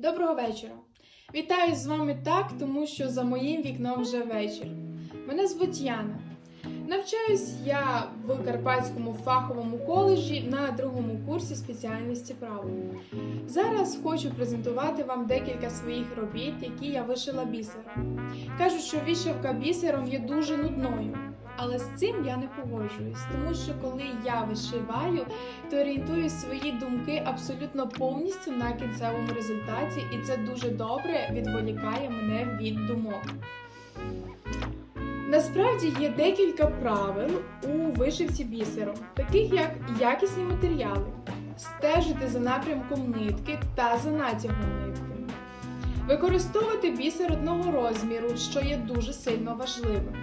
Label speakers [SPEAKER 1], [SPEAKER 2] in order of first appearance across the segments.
[SPEAKER 1] Доброго вечора! Вітаю з вами так, тому що за моїм вікном вже вечір. Мене звуть Яна. Навчаюсь я в Карпатському фаховому коледжі на другому курсі спеціальності право. Зараз хочу презентувати вам декілька своїх робіт, які я вишила бісером. Кажуть, що вишивка бісером є дуже нудною. Але з цим я не погоджуюсь, тому що коли я вишиваю, то орієнтую свої думки абсолютно повністю на кінцевому результаті, і це дуже добре відволікає мене від думок. Насправді є декілька правил у вишивці бісером, таких як якісні матеріали, стежити за напрямком нитки та за натягом нитки, використовувати бісер одного розміру, що є дуже сильно важливим.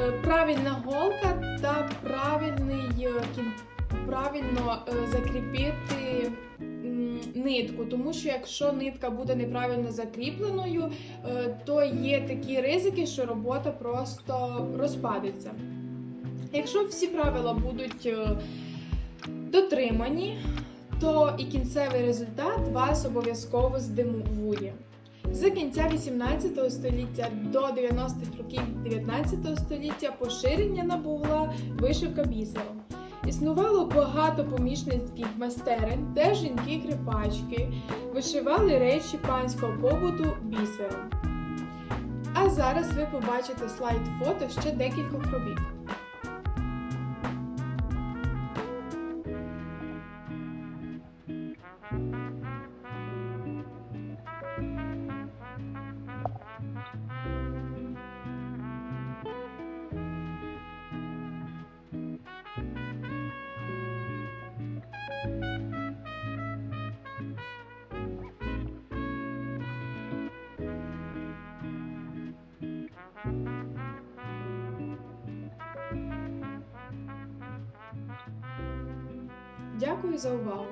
[SPEAKER 1] Е, Правильна голка та правильний е, кін- правильно е, закріпити нитку, тому що якщо нитка буде неправильно закріпленою, то є такі ризики, що робота просто розпадеться. Якщо всі правила будуть дотримані, то і кінцевий результат вас обов'язково здивує. З кінця 18 століття до 90-х років 19 століття поширення набула вишивка бісером. Існувало багато помічницьких майстерень, де жінки-крипачки вишивали речі панського побуту бісером. А зараз ви побачите слайд фото ще декількох робіт. Дякую за увагу!